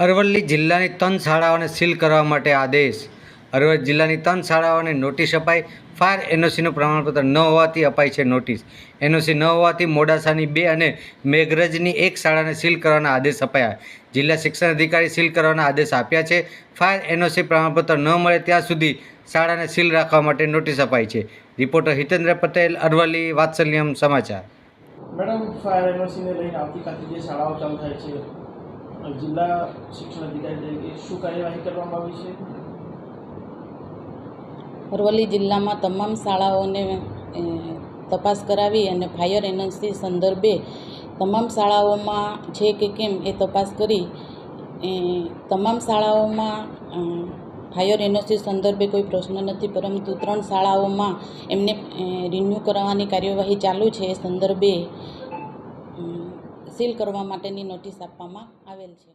અરવલ્લી જિલ્લાની ત્રણ શાળાઓને સીલ કરવા માટે આદેશ. અરવલ્લી જિલ્લાની ત્રણ શાળાઓને નોટિસ અપાઈ. ફાયર એનઓસીનું પ્રમાણપત્ર ન હોવાથી અપાઈ છે નોટિસ. એનઓસી ન હોવાથી મોડાસાની બે અને મેઘરજની એક શાળાને સીલ કરવાના આદેશ અપાયા. જિલ્લા શિક્ષણ અધિકારી સીલ કરવાના આદેશ આપ્યા છે. ફાયર એનઓસી પ્રમાણપત્ર ન મળે ત્યાં સુધી શાળાને સીલ રાખવા માટે નોટિસ અપાઈ છે. Reporter Hitendra Patel, Aravalli, Vatsalyam Samachar. Madam, fire એનઓસીને લઈને આવતીકાલથી જે શાળાઓ ચાલુ થાય છે જિલ્લા શિક્ષણ અધિકારી તરીકે શું કાર્યવાહી કરવામાં આવી છે? અરવલ્લી જિલ્લામાં તમામ શાળાઓને તપાસ કરાવી અને ફાયર એનર્જી સંદર્ભે તમામ શાળાઓમાં છે કે કેમ એ તપાસ કરી. તમામ શાળાઓમાં ફાયર એનર્જી સંદર્ભે કોઈ પ્રશ્ન નથી, પરંતુ ત્રણ શાળાઓમાં એમને રિન્યૂ કરાવવાની કાર્યવાહી ચાલુ છે. એ સંદર્ભે સીલ કરવા માટેની નોટિસ આપવામાં આવેલ છે.